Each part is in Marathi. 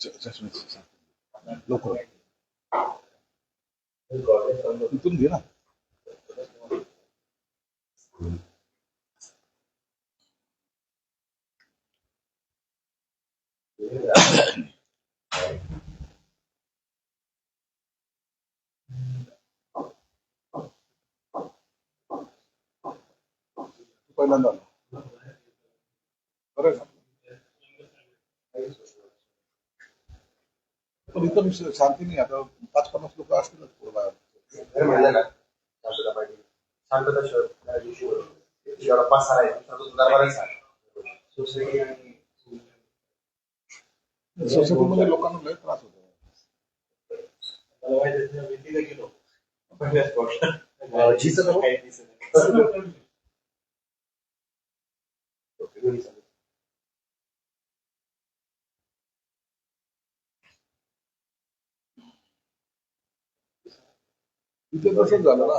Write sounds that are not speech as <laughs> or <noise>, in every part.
च- चष्म्याची लवकर इथून घे ना पहिल्यांदा आलो. बरं आहे का? पण इथं शांती नाही. आता पाच पन्नास लोक असतीलच पुढं बाहेर. घर म्हणलं ना <laughs> शांतता पाहिजे शांतता शोध त्या दिवशी एवढा पाच सहा आहे शांतता दरबारच आहे सोसायटी आणि सोसायटीमध्ये लोकांना लय त्रास होतो मला माहिती आहे, मी भेटीला गेलो पहिल्याच गोष्ट अं, झीचं नाव? काही दिसत नाही. दोन्ही चालेल. इथे तसंच झालं ना.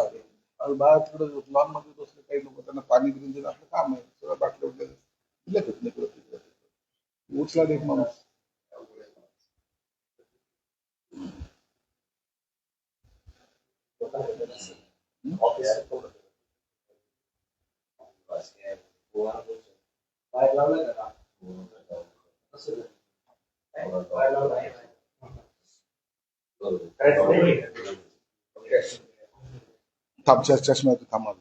आणि बाहेर तिकडे लॉनमध्ये बसले काही लोक त्यांना पाणी बिनी देणं आपलं काम आहे सगळं बाटल्या वगैरे. दिल्या घेत नाही इकडं तिकडं. उचला एक माणूस. ऑफिस बाहेर लावलं का असं झालं. बाहेर लावलं आहे. करायचं नाही. ओके. थांब च- चष्मा थांबा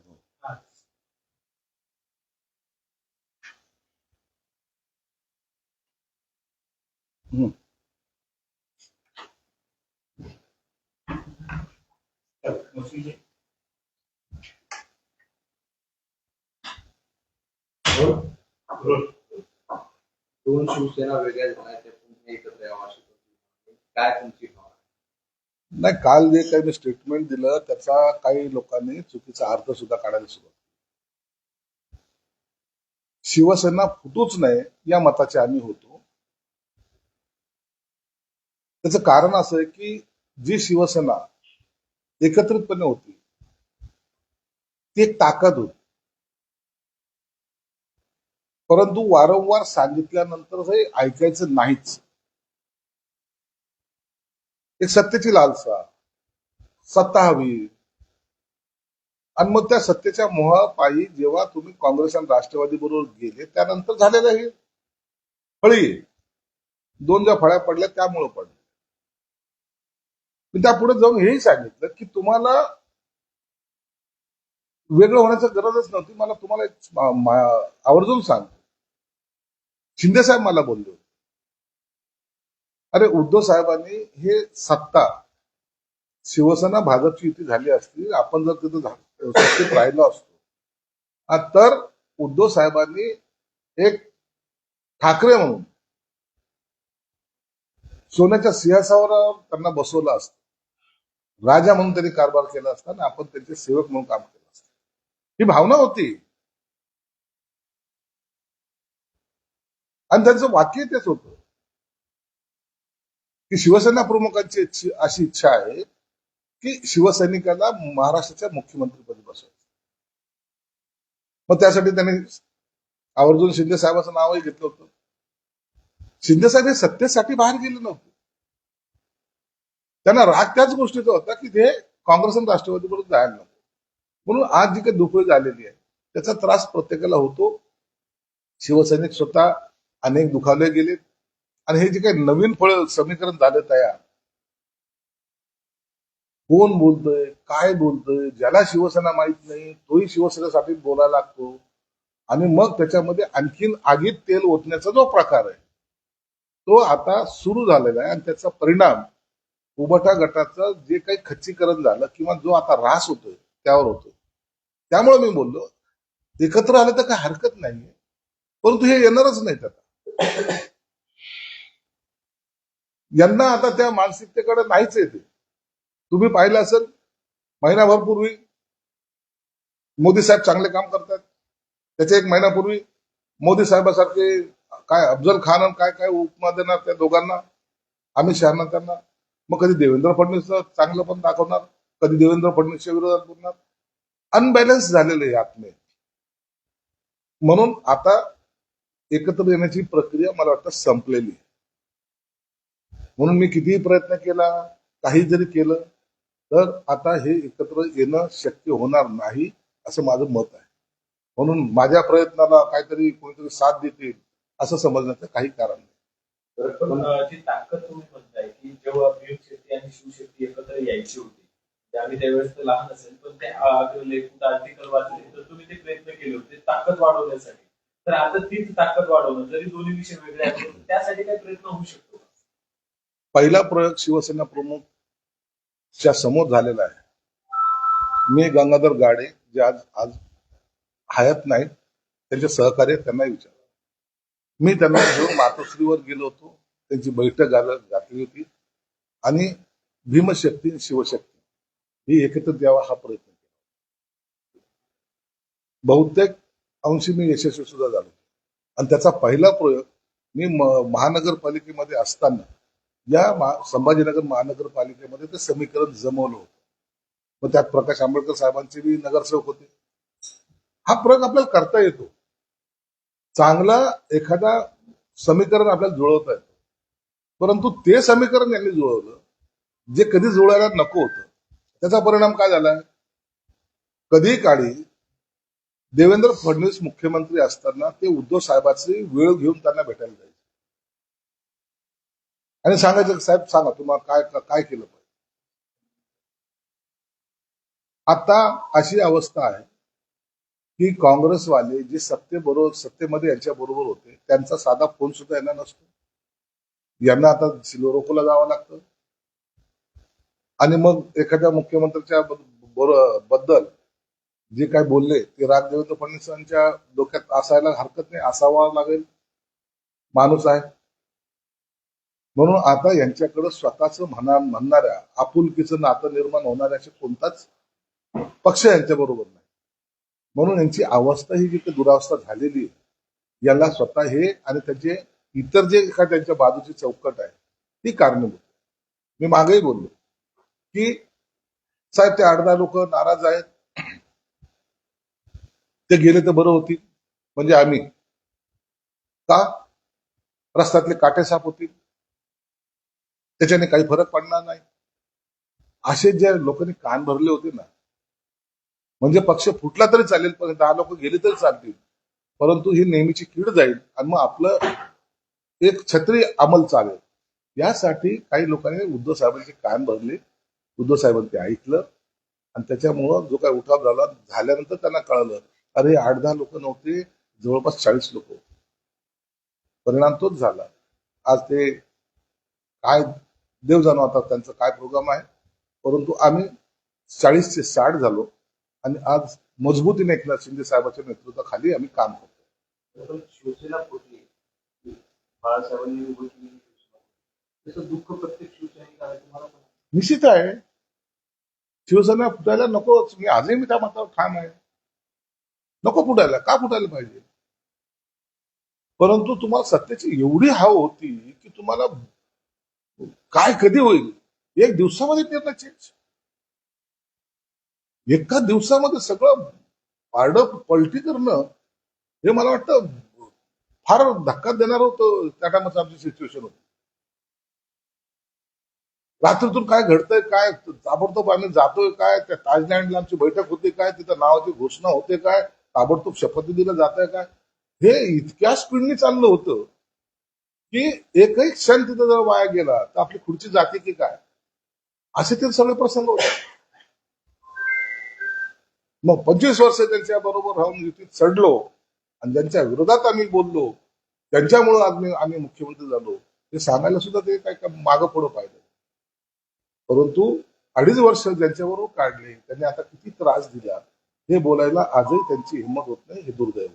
हम्म. दोन शिवसेना वेगळ्या झाल्या त्या पुन्हा एकत्र यावं अशी काय तुमची नाही काल जे काही मी स्टेटमेंट दिलं त्याचा काही लोकांनी चुकीचा अर्थ सुद्धा काढायला सुरुवात शिवसेना फुटूच नये या मताचे आम्ही होतो. त्याचं कारण असं आहे की जी शिवसेना एकत्रितपणे होती ती एक ताकद होती. परंतु वारंवार सांगितल्यानंतर हे ऐकायचं नाहीच. एक सत्तेची लालसा सत्ता हवी. आणि मग त्या सत्तेच्या मोहापायी जेव्हा तुम्ही काँग्रेस आणि राष्ट्रवादी बरोबर गेले त्यानंतर झालेलं हे. फळी. दोन ज्या फळ्या पडल्या त्यामुळं पडल्या मी त्या पुढे जाऊन हेही सांगितलं की तुम्हाला वेगळं होण्याची गरजच नव्हती. मला तुम्हाला एक आवर्जून सांगतो. शिंदे साहेब मला बोलले होते. अरे उद्धव साहेबांनी हे सत्ता शिवसेना भाजपची युती झाली असती आपण जर तिथं सत्तेत राहिलो असतो. तर उद्धव साहेबांनी एक ठाकरे म्हणून सोन्याच्या सिंहासावर त्यांना बसवलं असतं. राजा म्हणून त्यांनी कारभार केला असता आणि आपण त्यांचे सेवक म्हणून काम केलं असत. ही भावना होती. आणि त्यांचं वाक्य तेच होतं. की शिवसेना प्रमुखांची अशी इच्छा आहे की शिवसैनिकाला महाराष्ट्राच्या मुख्यमंत्रीपदी बसवायचं. मग त्यासाठी त्यांनी आवर्जून शिंदे साहेबांचं नावही घेतलं होतं. शिंदे साहेब हे सत्तेसाठी बाहेर गेले नव्हते. त्यांना राग त्याच गोष्टीचा होता की ते काँग्रेस आणि राष्ट्रवादी बरोबर जायला नको. म्हणून आज जी काही दुखळी झालेली आहे त्याचा त्रास प्रत्येकाला होतो. शिवसैनिक स्वतः अनेक दुखावले गेले आणि हे जे काही नवीन फळ समीकरण झालं तयार कोण बोलतोय काय बोलतोय ज्याला शिवसेना माहीत नाही तोही शिवसेनेसाठी बोलायला लागतो. आणि मग त्याच्यामध्ये आणखीन आगीत तेल ओतण्याचा जो प्रकार आहे तो आता सुरू झालेला आहे. आणि त्याचा परिणाम उबटा गटाचं जे काही खच्चीकरण झालं किंवा जो आता रास होतोय त्यावर होतोय. त्यामुळे मी बोललो एकत्र आलं तर काही हरकत नाहीये परंतु हे येणारच नाहीत आता. यांना आता त्या मानसिकतेकडे नाहीच येते. तुम्ही पाहिलं असेल महिनाभर पूर्वी मोदी साहेब चांगले काम करतात. त्याच्या एक महिन्यापूर्वी मोदी साहेबासारखे काय अफजल खान आणि काय काय उपमा देणार त्या दोघांना? अमित शहाना त्यांना? मग कधी देवेंद्र फडणवीस चांगलं पण दाखवणार कधी देवेंद्र फडणवीसच्या विरोधात बोलणार? अनबॅलन्स झालेलं आहे आत्मे म्हणून आता एकत्र येण्याची प्रक्रिया मला वाटतं संपलेली आहे. म्हणून मी कितीही प्रयत्न केला काही जरी केलं तर आता हे एकत्र येणं शक्य होणार नाही असं माझं मत आहे. म्हणून माझ्या प्रयत्नाला काहीतरी कोणीतरी साथ देतील असं समजण्याचं काही कारण नाही. पण जी ताकद तुम्ही म्हणताय की जेव्हा भीम शेट्टी आणि शिवशक्ती एकत्र यायची होती आम्ही त्यावेळेस तर लहान असेल पण ते आर्टिकल वाचले तर तुम्ही ते प्रयत्न केले होते ताकद वाढवण्यासाठी. तर आता तीच ताकद वाढवणं जरी दोन्ही विषय वेगळे आहेत त्यासाठी काही प्रयत्न होऊ शकतो. पहिला प्रयोग शिवसेना प्रमुख च्या समोर झालेला आहे. मी गंगाधर गाडे जे आज आज हयात नाहीत त्यांचे सहकार्य त्यांना विचार मी त्यांना घेऊन मातोश्रीवर गेलो होतो. त्यांची बैठक घातली होती. आणि भीमशक्ती आणि शिवशक्ती ही एकत्र द्यावा हा प्रयत्न केला. बहुतेक अंशी मी यशस्वी सुद्धा झालो आणि त्याचा पहिला प्रयोग मी म- महानगरपालिकेमध्ये असताना या मा- संभाजीनगर महानगरपालिकेमध्ये ते समीकरण जमवलं होतं. मग त्यात प्रकाश आंबेडकर साहेबांचे बी नगरसेवक होते. हा प्रयोग आपल्याला करता येतो. चांगला एखादा समीकरण आपल्याला जुळवता येतं. परंतु ते समीकरण यांनी जुळवलं जे कधी जुळायला नको होतं त्याचा परिणाम काय झाला? कधी काळी देवेंद्र फडणवीस मुख्यमंत्री असताना ते उद्धव साहेबांची वेळ घेऊन त्यांना भेटायला जायचे. आणि सांगायचं साहेब सांगा तुम्हाला काय काय केलं पाहिजे? आता अशी अवस्था आहे की काँग्रेसवाले जे सत्तेबरोबर सत्तेमध्ये यांच्या बरोबर होते त्यांचा साधा फोन सुद्धा यांना नसतो. यांना आता सिलोरोकोला जावं लागतं. आणि मग एखाद्या मुख्यमंत्र्याच्या बद्दल जे काय बोलले ते राग देवेंद्र फडणवीसांच्या डोक्यात असायला हरकत नाही असावा लागेल. माणूस आहे. म्हणून आता यांच्याकडे स्वतःच म्हणा म्हणणाऱ्या आपुलकीचं नातं निर्माण होणाऱ्याचे कोणताच पक्ष यांच्या बरोबर नाही. म्हणून यांची अवस्था ही जी काही दुरावस्था झालेली आहे याला स्वतः हे आणि त्याचे इतर जे काय त्यांच्या बाजूची चौकट आहे ती कारणीभूत मी मागेही बोललो की साहेब ते आठ दहा लोक नाराज आहेत. ते गेले तर बरं होतील म्हणजे आम्ही. का? रस्त्यातले काटे साफ होतील? त्याच्याने काही फरक पडणार नाही. असे जे लोकांनी कान भरले होते ना म्हणजे पक्ष फुटला तरी चालेल पण दहा लोक गेले तरी चालतील. परंतु ही नेहमीची कीड जाईल आणि मग आपलं एक छत्री अंमल चालेल. यासाठी काही लोकांनी उद्धव साहेबांचे कान भरले. उद्धव साहेबांनी ते ऐकलं आणि त्याच्यामुळं जो काय उठाव झाला झाल्यानंतर त्यांना कळलं अरे आठ दहा लोक नव्हते जवळपास चाळीस लोक परिणाम तोच झाला. आज ते काय देव जाणो आता त्यांचा काय प्रोग्राम आहे. परंतु आम्ही चाळीस ते साठ झालो आणि आज मजबूतीने एकनाथ शिंदे साहेबांच्या नेतृत्वाखाली आम्ही काम करतो शिवसेना दुःख प्रत्येक निश्चित आहे. शिवसेना फुटायला नकोच. मी आजही मी त्या मतावर ठाम आहे. नको फुटायला. का फुटायला पाहिजे? परंतु तुम्हाला सत्तेची एवढी हाव होती की तुम्हाला काय कधी होईल? एक दिवसामध्ये निर्णय चेंज एका दिवसामध्ये सगळं पारडं पलटी करणं हे मला वाटतं फार धक्का देणार होतं त्या टायमाचं आमची सिच्युएशन होती. रात्रीतून काय घडतंय काय ताबडतोब आम्ही जातोय काय त्या ताजलँडला आमची बैठक होते काय तिथं नावाची घोषणा होते काय ताबडतोब शपथविधीला जात आहे काय? हे इतक्या स्पीडने चाललं होतं. की एकही क्षण तिथं जर वाया गेला तर आपली खुर्ची जाते की काय? असे ते सगळे प्रसंग होते. मग पंचवीस वर्ष त्यांच्या बरोबर राहून युतीत चढलो आणि ज्यांच्या विरोधात आम्ही बोललो त्यांच्यामुळे आम्ही आम्ही मुख्यमंत्री झालो. ते सांगायला सुद्धा ते काय काय मागं पुढं पाहिजे परंतु अडीच वर्ष ज्यांच्याबरोबर काढले त्यांनी आता किती त्रास दिला हे बोलायला आजही त्यांची हिंमत होत नाही हे दुर्दैव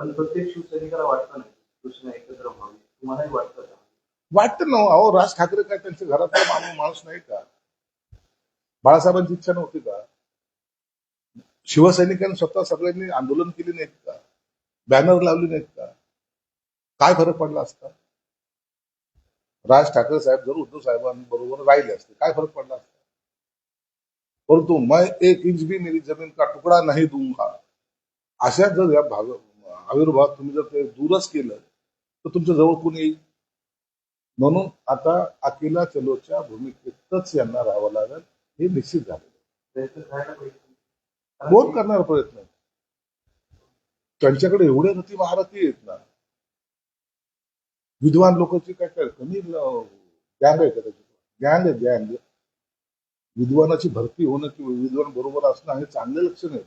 पण प्रत्येक शिवसैनिकाला वाटतं नाही. कृष्णा एकत्र व्हावी. तुम्हालाही वाटतं का? वाटतं ना हो. अहो राज ठाकरे काय त्यांच्या घरातला माणूस माणूस नाही का? बाळासाहेबांची इच्छा नव्हती का? शिवसैनिकांनी स्वतः सगळ्यांनी आंदोलन केली नाहीत का? बॅनर लावले नाहीत का? काय फरक पडला असता? राज ठाकरे साहेब जर उद्धव साहेबांबरोबर राहिले असते काय फरक पडला असता? परंतु मैं एक इंच भी मेरी जमीन का तुकडा नाही दूंगा? अशा जर या भाग आविर्भाव तुम्ही जर ते दूरच केलं तर तुमच्या जवळ कोण येईल? म्हणून आता अकेला चलोच्या भूमिकेतच यांना राहावं लागेल हे निश्चित झालं. प्रयत्न करायला पाहिजे. कोण करणार प्रयत्न? त्यांच्याकडे एवढे रती महारथी आहेत ना. विद्वान लोकांची काय काय कमी गँग आहे का त्याची गँग आहे गँग विद्वानाची भरती होणं किंवा विद्वान बरोबर असणं हे चांगले लक्षण आहे.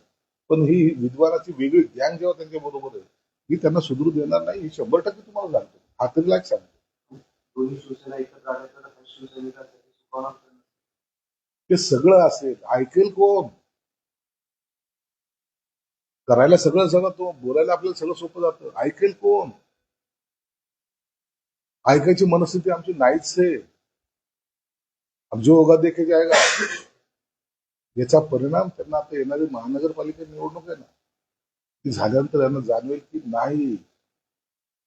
पण ही विद्वानाची वेगळी गँग जेव्हा त्यांच्या बरोबर आहे ही त्यांना सुधरू देणार नाही ही शंभर टक्के तुम्हाला सांगतो. खात्रीलायक सांगतो. दोन्ही शिवसेना एकत्र आल्या तर शिवसैनिकांसाठी सुकावणार ठरेल. ते सगळं असेल ऐकेल कोण? करायला सगळं सगळं तो बोलायला आपल्याला सगळं सोपं जातं. ऐकेल कोण? ऐकायची मनस्थिती आमची नाहीच आहे. अब जो होगा देखे जाएगा. याचा परिणाम त्यांना आता येणारी महानगरपालिका निवडणूक आहे ना ती झाल्यानंतर यांना जाणवेल की नाही.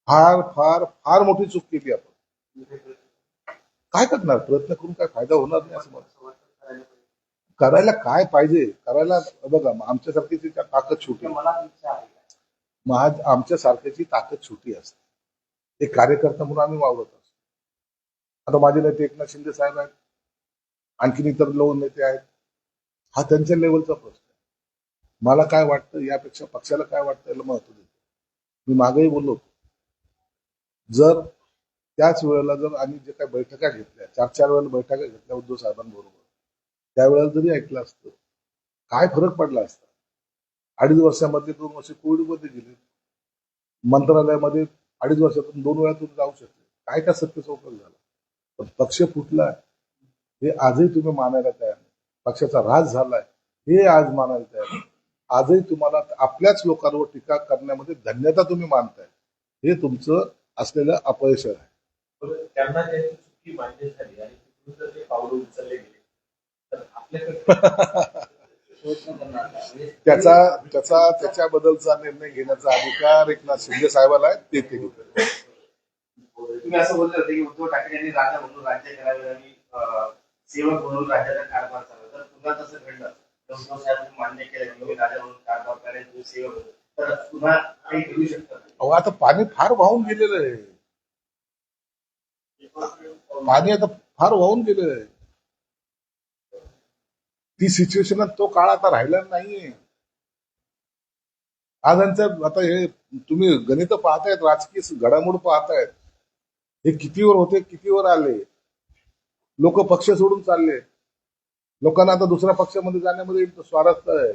फार फार फार मोठी चूक केली आपण. काय करणार? प्रयत्न करून काय फायदा होणार नाही असं मला करायला काय पाहिजे? करायला बघा आमच्यासारखीची ताकद छोटी महा आमच्या सारख्याची ताकद छोटी असते. एक कार्यकर्ता म्हणून आम्ही वावरत असतो. आता माझे नेते एकनाथ शिंदे साहेब आहेत. आणखीन इतर लोक नेते आहेत. हा त्यांच्या लेवलचा प्रश्न आहे. मला काय वाटतं यापेक्षा पक्षाला काय वाटतं याला महत्त्व देतो. मी मागेही बोललो होतो. जर त्याच वेळेला जर आम्ही जे काही बैठका घेतल्या चार चार वेळेला बैठका घेतल्या उद्धव साहेबांबरोबर त्यावेळेला जरी ऐकलं असतं काय फरक पडला असता? अडीच वर्षामध्ये दोन वर्ष कोविडमध्ये गेले. मंत्रालयामध्ये अडीच वर्षातून दोन वेळा तुम्ही जाऊ शकले. काय काय सत्तेचा उपयोग झाला? पण पक्ष फुटला. हे आजही तुम्ही मानायला तयार नाही. पक्षाचा राज झालाय हे आज मानायला तयार आजही तुम्हाला आपल्याच लोकांवर टीका करण्यामध्ये धन्यता तुम्ही मानताय. हे तुमचं असलेलं अपयश आहे. त्यांना त्यांची चुकी मान्य झाली आणि तिथून जर ते पावलं उचलले गेले तर आपल्याकडे <laughs> त्याचा त्याचा त्याच्याबद्दलचा निर्णय घेण्याचा अधिकार एकनाथ शिंदे साहेबाला आहे ते. तुम्ही असं बोलले होते की उद्धव ठाकरे यांनी राजा म्हणून राज्य करावे आणि सेवक म्हणून राज्याचा कारभार चालवा तर पुन्हा तसं घडलं. तर साहेब मान्य केलं की मी राजा म्हणून कारभार करेन तुम्ही सेवक म्हणून. तर पुन्हा काही घडू शकतं आता पाणी फार वाहून गेलेलं आहे. पाणी आता फार वाहून गेलेलं आहे. ती सिच्युएशन तो काळ आता राहिला नाहीये. आज आता हे तुम्ही गणित पाहतायत राजकीय घडामोड पाहतायत. हे कितीवर होते कितीवर आले? लोक पक्ष सोडून चालले. लोकांना आता दुसऱ्या पक्षामध्ये जाण्यामध्ये स्वारस्य आहे.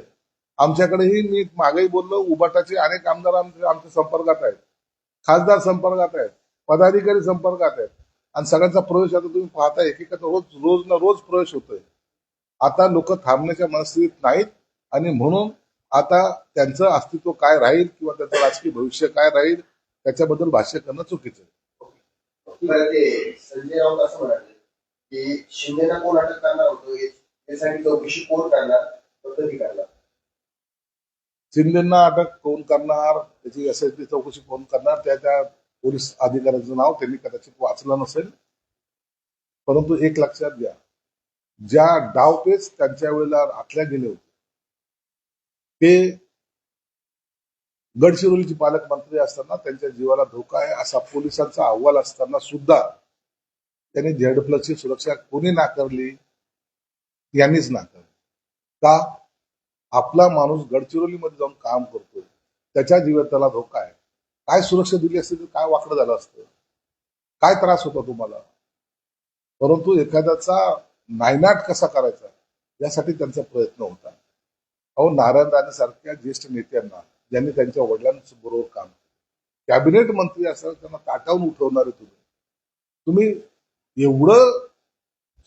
आमच्याकडेही मी मागेही बोललो उबाटाचे अनेक आमदार आमच्या संपर्कात आहेत. खासदार संपर्कात आहेत पदाधिकारी संपर्कात आहेत. आणि सगळ्यांचा प्रवेश आता तुम्ही पाहताय एकेकाचा रोज रोज ना रोज प्रवेश होतोय. आता लोक थांबण्याच्या मनस्थितीत नाहीत आणि म्हणून आता त्यांचं अस्तित्व काय राहील किंवा त्याचं राजकीय भविष्य काय राहील त्याच्याबद्दल भाष्य करणं चुकीचं आहे. की शिंदेना कोण अटक करणार होतो? यासाठी चौकशी कोण करणार? तो कधी करणार. शिंदेना अटक कोण करणार? त्याची एसआयटी चौकशी कोण करणार? त्या त्या पोलीस अधिकाऱ्याचं नाव त्यांनी कदाचित वाचलं नसेल. परंतु एक लक्षात घ्या. ज्या डावपेच त्यांच्या वेळेला आखल्या गेले होते ते गडचिरोलीचे पालकमंत्री असताना त्यांच्या जीवाला धोका आहे असा पोलिसांचा अहवाल असताना सुद्धा त्यांनी झेड प्लसची सुरक्षा कोणी नाकारली? यांनीच नाकारली. का? आपला माणूस गडचिरोलीमध्ये जाऊन काम करतोय. त्याच्या जीवात त्याला धोका आहे काय सुरक्षा दिली असते तर काय वाकडं झालं असतं? काय त्रास होता तुम्हाला? परंतु एखाद्याचा नायनाट कसा करायचा? यासाठी त्यांचा प्रयत्न होता. अहो नारायण राणे सारख्या ज्येष्ठ नेत्यांना ज्यांनी त्यांच्या वडिलांबरोबर काम केलं. कॅबिनेट मंत्री असाल त्यांना ताटावून उठवणारे तुम्ही. तुम्ही एवढं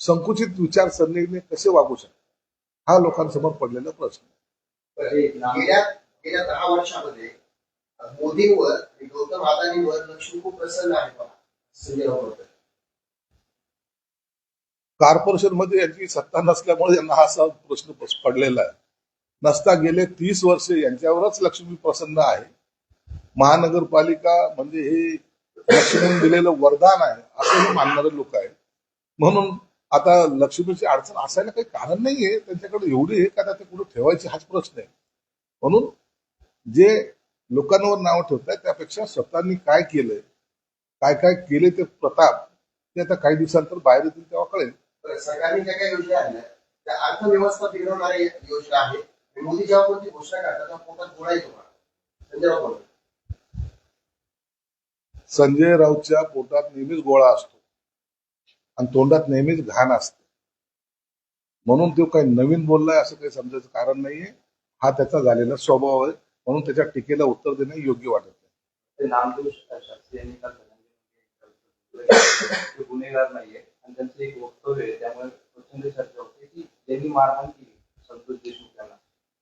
संकुचित विचारसरणीने कसे वागू शकता हा लोकांसमोर पडलेला प्रश्न. गेल्या गेल्या दहा वर्षामध्ये मोदींवर आणि गौतम अदानींवर लक्ष्मी खूप प्रसन्न आहे बघा संजय राऊत म्हणतात. कॉर्पोरेशनमध्ये यांची सत्ता नसल्यामुळे यांना हा असा प्रश्न पडलेला आहे नसता गेले तीस वर्ष यांच्यावरच लक्ष्मी प्रसन्न आहे महानगरपालिका म्हणजे हे लक्ष्मीने दिलेलं वरदान आहे असं मानणारे लोक आहेत. म्हणून आता लक्ष्मीची अडचण असायला काही कारण नाहीये त्यांच्याकडे एवढी आहे का ते कुठे ठेवायची हाच प्रश्न आहे. म्हणून जे लोकांवर नाव ठेवत त्यापेक्षा स्वतःनी काय केलंय काय काय केले ते प्रताप ते आता काही दिवसांतर बाहेर येतील तेव्हा कळेल. सरकारने ज्या काही योजना आणल्या? त्या अर्थव्यवस्था बिघडवणाऱ्या योजना आहेत. मोदी जेव्हा कोणती घोषणा करतात तेव्हा पोटात गोळा येतो मला संजय राऊतच्या पोटात नेहमीच गोळा असतो. आणि तोंडात नेहमीच घाण असते. म्हणून तो काही नवीन बोललाय असं काही समजायचं कारण नाहीये. हा त्याचा झालेला स्वभाव आहे. म्हणून त्याच्या टीकेला उत्तर देणे योग्य वाटत नाही. ते गुन्हेगार नाहीये. आणि त्यांचं एक वक्तव्य आहे. त्यामुळे प्रचंड चर्चा होते की ज्यांनी मारहाण केली संतोष देशमुख यांना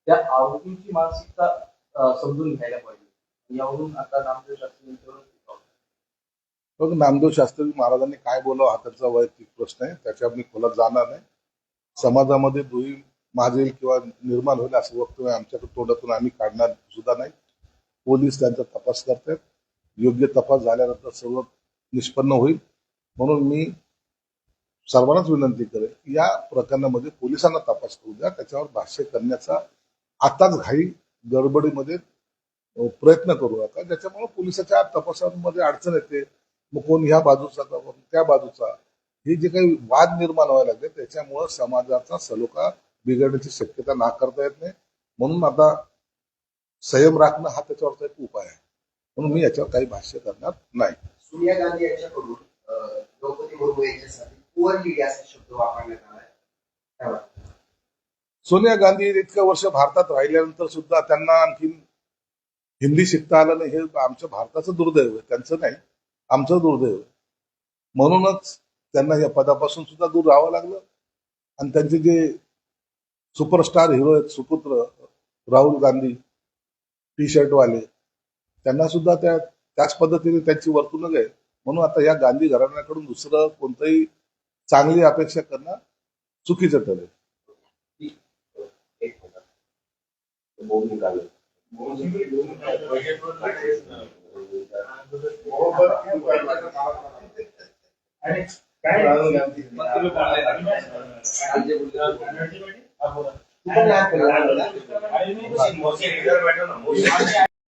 त्या आरोपींची मानसिकता समजून घ्यायला पाहिजे. यावरून आता नामदेव शास्त्री यांच्यावर मग नामदेव शास्त्री महाराजांनी काय बोलावं हा त्यांचा वैयक्तिक प्रश्न आहे. त्याच्यावर मी खोलात जाणार नाही. समाजामध्ये दुही माजेल किंवा निर्माण होईल असं वक्तव्य आमच्या तोंडातून आम्ही काढणार सुद्धा नाही. पोलीस त्यांचा तपास करतात योग्य तपास झाल्यानंतर सर्व निष्पन्न होईल. म्हणून मी सर्वांनाच विनंती करेन या प्रकरणामध्ये पोलिसांना तपास करू द्या. त्याच्यावर भाष्य करण्याचा आताच घाई गडबडीमध्ये प्रयत्न करू नका. ज्याच्यामुळे पोलिसाच्या तपासामध्ये अडचण येते. मग कोण ह्या बाजूचा का कोण त्या बाजूचा? हे जे काही वाद निर्माण व्हायला लागले त्याच्यामुळं समाजाचा सलोखा बिघडण्याची शक्यता नाकारता येत नाही. म्हणून आता संयम राखणं हा त्याच्यावरचा एक उपाय आहे. म्हणून मी याच्यावर काही भाष्य करणार नाही. सोनिया गांधी यांच्याकडून द्रौपदी मुर्मू यांच्यासाठी पुअर असा शब्द वापरण्यात वाटतं? सोनिया गांधी इतक्या वर्ष भारतात राहिल्यानंतर सुद्धा त्यांना आणखी हिंदी शिकता आलं नाही. हे आमच्या भारताचं दुर्दैव आहे. त्यांचं नाही. आमचं दुर्दैव. म्हणूनच त्यांना या पदापासून सुद्धा दूर राहावं लागलं. आणि त्यांचे जे सुपरस्टार हिरो आहेत सुपुत्र राहुल गांधी टी शर्टवाले त्यांना सुद्धा त्या त्याच पद्धतीने त्यांची वर्तणूक आहे. म्हणून आता या गांधी घराण्याकडून दुसरं कोणतंही चांगली अपेक्षा करणं चुकीचं ठरेल. एक निकाल आणि काय? राहुल गांधी